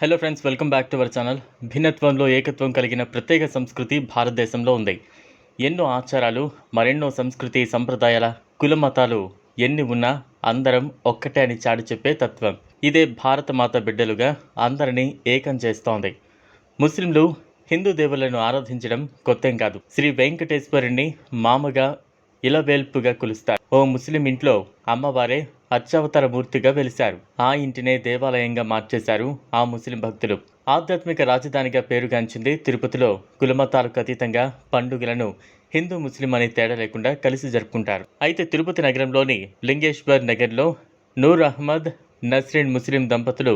Hello friends welcome back to our channel భిన్నత్వంలో ఏకత్వం కలిగిన ప్రత్యేక సంస్కృతి భారతదేశంలో ఉంది ఎన్నో ఆచారాలు మరెన్నో సంస్కృతి సంప్రదాయాల కుల మతాలు ఎన్ని ఉన్నా అందరం ఒక్కటే అని చాటి చెప్పే తత్వం ఇదే భారత మాత బిడ్డలుగా అందరినీ ఏకం చేస్తోంది ముస్లింలు హిందూ దేవులను ఆరాధించడం కొత్తేం కాదు శ్రీ వెంకటేశ్వరుణ్ణి మామగా ఇలవేల్పుగా కొలుస్తారు ఓ ముస్లిం ఇంట్లో అమ్మవారే అత్యవతార మూర్తిగా వెలిశారు. ఆ ఇంటినే దేవాలయంగా మార్చేశారు ఆ ముస్లిం భక్తులు. ఆధ్యాత్మిక రాజధానిగా పేరుగాంచింది తిరుపతిలో కులమతాలకు అతీతంగా పండుగలను హిందూ ముస్లిం అనే తేడా లేకుండా కలిసి జరుపుకుంటారు. అయితే తిరుపతి నగరంలోని లింగేశ్వర్ నగర్లో నూర్ అహ్మద్ నస్రీన్ ముస్లిం దంపతులు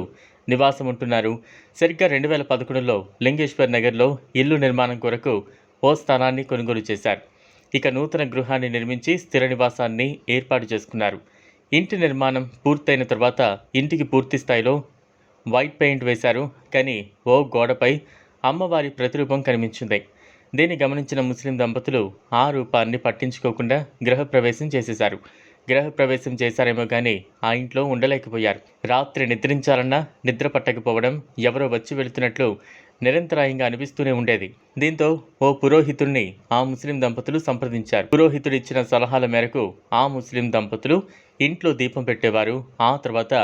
నివాసం ఉంటున్నారు సరిగ్గా రెండు వేల పదకొండులో లింగేశ్వర్ నగర్లో ఇల్లు నిర్మాణం కొరకు ఓ స్థానాన్ని కొనుగోలు చేశారు. ఇక నూతన గృహాన్ని నిర్మించి స్థిర నివాసాన్ని ఏర్పాటు చేసుకున్నారు. ఇంటి నిర్మాణం పూర్తయిన తర్వాత ఇంటికి పూర్తి స్థాయిలో వైట్ పెయింట్ వేశారు. కానీ ఓ గోడపై అమ్మవారి ప్రతిరూపం కనిపించింది. దీన్ని గమనించిన ముస్లిం దంపతులు ఆ రూపాన్ని పట్టించుకోకుండా గృహప్రవేశం చేసేశారు. గృహప్రవేశం చేశారేమో కానీ ఆ ఇంట్లో ఉండలేకపోయారు. రాత్రి నిద్రించాలన్నా నిద్ర పట్టకపోవడం ఎవరో వచ్చి వెళుతున్నట్లు నిరంతరాయంగా అనిపిస్తూనే ఉండేది. దీంతో ఓ పురోహితుడిని ఆ ముస్లిం దంపతులు సంప్రదించారు. పురోహితుడు ఇచ్చిన సలహాల మేరకు ఆ ముస్లిం దంపతులు ఇంట్లో దీపం పెట్టేవారు. ఆ తర్వాత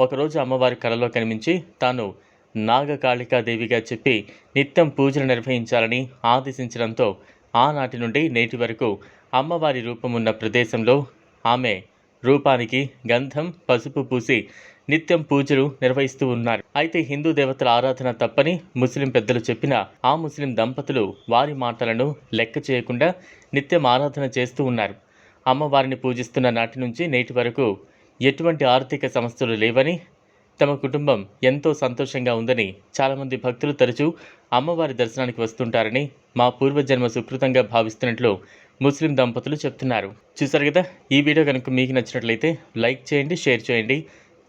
ఒకరోజు అమ్మవారి కలలో కనిపించి తాను నాగకాళికాదేవిగా చెప్పి నిత్యం పూజలు నిర్వహించాలని ఆదేశించడంతో ఆనాటి నుండి నేటి వరకు అమ్మవారి రూపమున్న ప్రదేశంలో ఆమె రూపానికి గంధం పసుపు పూసి నిత్యం పూజలు నిర్వహిస్తూ ఉన్నారు. అయితే హిందూ దేవతల ఆరాధన తప్పని ముస్లిం పెద్దలు చెప్పిన ఆ ముస్లిం దంపతులు వారి మాటలను లెక్క చేయకుండా నిత్యం ఆరాధన చేస్తూ ఉన్నారు. అమ్మవారిని పూజిస్తున్న నాటి నుంచి నేటి వరకు ఎటువంటి ఆర్థిక సమస్యలు లేవని తమ కుటుంబం ఎంతో సంతోషంగా ఉందని చాలామంది భక్తులు తరచూ అమ్మవారి దర్శనానికి వస్తుంటారని మా పూర్వజన్మ సుకృతంగా భావిస్తున్నట్లు ముస్లిం దంపతులు చెప్తున్నారు. చూసారు కదా? ఈ వీడియో కనుక మీకు నచ్చినట్లయితే లైక్ చేయండి షేర్ చేయండి.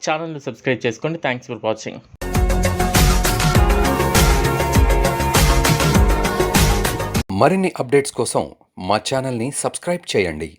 ఛానల్ను సబ్స్క్రైబ్ చేసుకోండి. Thanks for watching. మరిన్ని అప్డేట్స్ కోసం మా ఛానల్ని సబ్స్క్రైబ్ చేయండి.